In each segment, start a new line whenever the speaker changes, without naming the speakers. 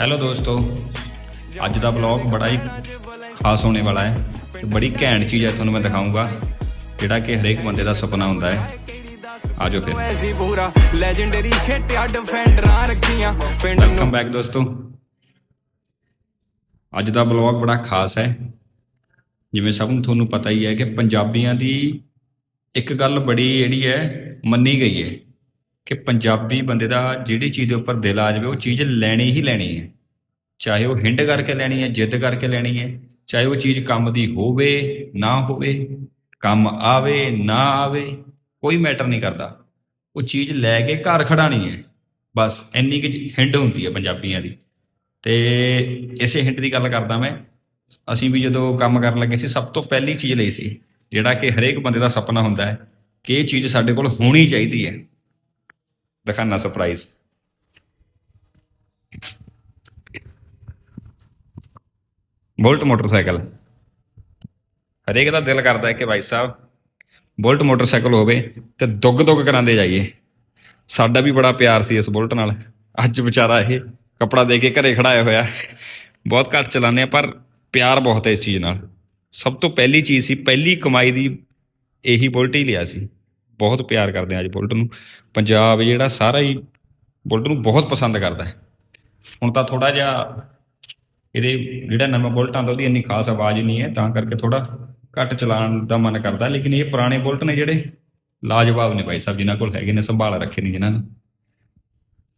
Hello ਦੋਸਤੋ ਅੱਜ ਦਾ vlog ਬੜਾ ਹੀ ਖਾਸ ਹੋਣੇ ਵਾਲਾ ਹੈ ਤੇ ਬੜੀ ਘੈਂਟ ਚੀਜ਼ ਹੈ ਤੁਹਾਨੂੰ ਮੈਂ ਦਿਖਾਊਂਗਾ ਜਿਹੜਾ ਕਿ ਹਰੇਕ ਬੰਦੇ ਦਾ ਸੁਪਨਾ ਹੁੰਦਾ ਹੈ ਆਜੋ ਫਿਰ
ਐਸੀ ਪੂਰਾ ਲੈਜੈਂਡਰੀ ਛੇਟਿਆ ਡਿਫੈਂਡਰਾਂ ਰੱਖੀਆਂ ਪਿੰਡ ਨੂੰ
ਵੈਲਕਮ ਬੈਕ ਦੋਸਤੋ ਅੱਜ ਦਾ ਵਲੌਗ ਬੜਾ ਖਾਸ ਹੈ ਜਿਵੇਂ ਸਭ ਨੂੰ ਤੁਹਾਨੂੰ ਪਤਾ ਹੀ ਹੈ ਕਿ ਪੰਜਾਬੀਆਂ ਦੀ ਇੱਕ ਗੱਲ ਬੜੀ ਜਿਹੜੀ ਹੈ ਮੰਨੀ ਗਈ ਹੈ ਕਿ ਪੰਜਾਬੀ ਬੰਦੇ ਦਾ ਜਿਹੜੀ ਚੀਜ਼ ਦੇ ਉੱਪਰ ਦਿਲ ਆ ਜਾਵੇ, ਉਹ ਚੀਜ਼ ਲੈਣੀ ਹੀ ਲੈਣੀ ਹੈ। ਚਾਹੇ ਉਹ ਹਿੰਡ ਕਰਕੇ ਲੈਣੀ ਹੈ, ਜਿੱਦ ਕਰਕੇ ਲੈਣੀ ਹੈ, ਚਾਹੇ ਉਹ ਚੀਜ਼ ਕੰਮ ਦੀ ਹੋਵੇ, ਨਾ ਹੋਵੇ, ਕੰਮ ਆਵੇ, ਨਾ ਆਵੇ, ਕੋਈ ਮੈਟਰ ਨਹੀਂ ਕਰਦਾ। ਉਹ ਚੀਜ਼ ਲੈ ਕੇ ਘਰ ਖੜਾਣੀ ਹੈ। ਬਸ ਇੰਨੀ ਕਿ ਹਿੰਡ ਹੁੰਦੀ ਹੈ ਪੰਜਾਬੀਆਂ ਦੀ। ਤੇ ਇਸੇ ਹਿੰਟ ਦੀ ਗੱਲ ਕਰਦਾ ਮੈਂ। ਅਸੀਂ ਵੀ ਜਦੋਂ ਕੰਮ ਕਰਨ ਲੱਗੇ ਸੀ, ਸਭ ਤੋਂ ਪਹਿਲੀ ਚੀਜ਼ ਲਈ ਸੀ, ਜਿਹੜਾ ਕਿ ਹਰੇਕ ਬੰਦੇ ਦਾ ਸੁਪਨਾ ਹੁੰਦਾ ਹੈ ਕਿ ਇਹ ਚੀਜ਼ ਸਾਡੇ ਕੋਲ ਹੋਣੀ ਚਾਹੀਦੀ ਹੈ। ਦਿਖਾਣਾ ਸਰਪ੍ਰਾਈਜ਼ ਬੁਲਟ ਮੋਟਰਸਾਈਕਲ ਹਰੇਕ ਦਾ ਦਿਲ ਕਰਦਾ ਹੈ ਕਿ ਭਾਈ ਸਾਹਿਬ ਬੁਲਟ ਮੋਟਰਸਾਈਕਲ ਹੋਵੇ ਤੇ ਦੁੱਗ ਦੁੱਗ ਕਰਾਂਦੇ ਜਾਈਏ। ਸਾਡਾ ਵੀ ਬੜਾ ਪਿਆਰ ਸੀ ਇਸ ਬੁਲਟ ਨਾਲ। ਅੱਜ ਵਿਚਾਰਾ ਇਹ ਕਪੜਾ ਦੇ ਕੇ ਘਰੇ ਖੜਾਇਆ ਹੋਇਆ। ਬਹੁਤ ਘੱਟ ਚਲਾਉਂਦੇ ਆ ਪਰ ਪਿਆਰ ਬਹੁਤ ਹੈ ਇਸ ਚੀਜ਼ ਨਾਲ। ਸਭ ਤੋਂ ਪਹਿਲੀ ਚੀਜ਼ ਸੀ, ਪਹਿਲੀ ਕਮਾਈ ਦੀ ਇਹੀ ਬੁਲਟ ਹੀ ਲਿਆ ਸੀ। ਬਹੁਤ ਪਿਆਰ ਕਰਦੇ ਆ ਅੱਜ ਬੁਲਟ ਨੂੰ। ਪੰਜਾਬ ਜਿਹੜਾ ਸਾਰਾ ਹੀ ਬੁਲਟ ਨੂੰ ਬਹੁਤ ਪਸੰਦ ਕਰਦਾ ਹੈ। ਹੁਣ ਤਾਂ ਥੋੜਾ ਜਿਹਾ ਇਹਦੇ ਜਿਹੜਾ ਨਵਾਂ ਬੁਲਟ ਆਉਂਦਾ ਉਹਦੀ ਇੰਨੀ ਖਾਸ ਆਵਾਜ਼ ਨਹੀਂ ਹੈ, ਤਾਂ ਕਰਕੇ ਥੋੜਾ ਘੱਟ ਚਲਾਉਣ ਦਾ ਮਨ ਕਰਦਾ, ਲੇਕਿਨ ਇਹ ਪੁਰਾਣੇ ਬੁਲਟ ਨੇ ਜਿਹੜੇ ਲਾਜਵਾਬ ਨੇ ਭਾਈ ਸਾਹਿਬ, ਜਿਨ੍ਹਾਂ ਕੋਲ ਹੈਗੇ ਨੇ, ਸੰਭਾਲ ਰੱਖੇ ਨੇ ਜਿਨ੍ਹਾਂ ਨੇ।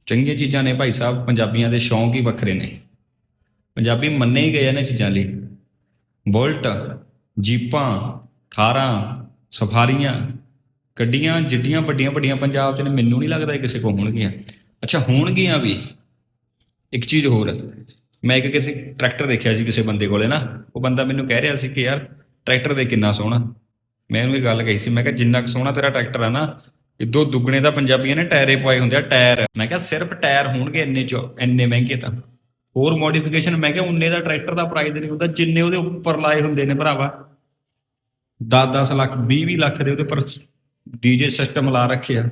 ਚੰਗੀਆਂ ਚੀਜ਼ਾਂ ਨੇ ਭਾਈ ਸਾਹਿਬ, ਪੰਜਾਬੀਆਂ ਦੇ ਸ਼ੌਂਕ ਹੀ ਵੱਖਰੇ ਨੇ। ਪੰਜਾਬੀ ਮੰਨੇ ਹੀ ਗਏ ਆ ਨੇ ਚੀਜ਼ਾਂ ਲਈ। ਬੁਲਟ, ਜੀਪਾਂ, ਥਾਰਾਂ, ਸਫਾਰੀਆਂ ਗੱਡੀਆਂ ਜਿੱਡੀਆਂ ਵੱਡੀਆਂ ਵੱਡੀਆਂ ਪੰਜਾਬ 'ਚ ਨੇ, ਮੈਨੂੰ ਨਹੀਂ ਲੱਗਦਾ ਕਿਸੇ ਕੋਲ ਹੋਣਗੀਆਂ। ਅੱਛਾ, ਹੋਣਗੀਆਂ ਵੀ। ਇੱਕ ਚੀਜ਼ ਹੋਰ, ਮੈਂ ਇੱਕ ਕਿਸੇ ਟਰੈਕਟਰ ਦੇਖਿਆ ਸੀ ਕਿਸੇ ਬੰਦੇ ਕੋਲੇ ਨਾ, ਉਹ ਬੰਦਾ ਮੈਨੂੰ ਕਹਿ ਰਿਹਾ ਸੀ ਕਿ ਯਾਰ ਟਰੈਕਟਰ ਦੇ ਕਿੰਨਾ ਸੋਹਣਾ। ਮੈਂ ਉਹਨੂੰ ਇਹ ਗੱਲ ਕਹੀ ਸੀ, ਮੈਂ ਕਿਹਾ ਜਿੰਨਾ ਕੁ ਸੋਹਣਾ ਤੇਰਾ ਟਰੈਕਟਰ ਆ ਨਾ ਇਦੋਂ ਦੁੱਗਣੇ ਦਾ ਪੰਜਾਬੀਆਂ ਨੇ ਟਾਇਰੇ ਪਾਏ ਹੁੰਦੇ ਆ, ਟਾਇਰ। ਮੈਂ ਕਿਹਾ ਸਿਰਫ ਟਾਇਰ ਹੋਣਗੇ ਇੰਨੇ ਚ, ਇੰਨੇ ਮਹਿੰਗੇ ਤਾਂ। ਹੋਰ ਮੋਡੀਫਿਕੇਸ਼ਨ ਮੈਂ ਕਿਹਾ ਉਨੇ ਦਾ ਟਰੈਕਟਰ ਦਾ ਪ੍ਰਾਈਸ ਨਹੀਂ ਹੁੰਦਾ, ਜਿੰਨੇ ਉਹਦੇ ਉੱਪਰ ਲਾਏ ਹੁੰਦੇ ਨੇ ਭਰਾਵਾ। 10-10 ਲੱਖ 20-20 ਲੱਖ ਦੇ ਉਹਦੇ ਪਰ ਡੀਜੇ ਸਿਸਟਮ ਲਾ ਰੱਖਿਆ,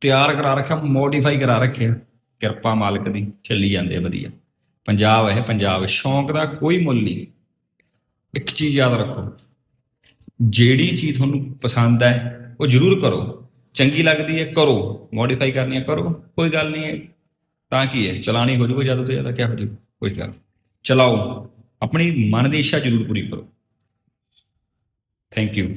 ਤਿਆਰ ਕਰਾ ਰੱਖਿਆ ਮੋਡੀਫਾਈ ਕਰਾ ਰੱਖਿਆ। ਕਿਰਪਾ ਮਾਲਕ ਦੀ ਚੱਲੀ ਜਾਂਦੇ ਵਧੀਆ। ਪੰਜਾਬ ਹੈ ਪੰਜਾਬ ਸ਼ੌਂਕ ਦਾ ਕੋਈ ਮੁੱਲ ਨਹੀਂ। ਇੱਕ ਚੀਜ਼ ਯਾਦ ਰੱਖੋ, ਜਿਹੜੀ ਚੀਜ਼ ਤੁਹਾਨੂੰ ਪਸੰਦ ਹੈ, ਉਹ ਜ਼ਰੂਰ ਕਰੋ। ਚੰਗੀ ਲੱਗਦੀ ਹੈ, ਕਰੋ। ਮੋਡੀਫਾਈ ਕਰਨੀ ਹੈ, ਕਰੋ। ਕੋਈ ਗੱਲ ਨਹੀਂ ਹੈ, ਤਾਂ ਕੀ ਹੈ? ਚਲਾਣੀ ਹੋ ਜੂਗਾ ਜ਼ਿਆਦਾ ਤੋਂ ਜ਼ਿਆਦਾ ਕੀ ਹੋ ਜੂ ਕੋਈ ਗੱਲ ਚਲਾਓ। ਆਪਣੀ ਮਨ ਦੀ ਇੱਛਾ ਜ਼ਰੂਰ ਪੂਰੀ ਕਰੋ। Thank you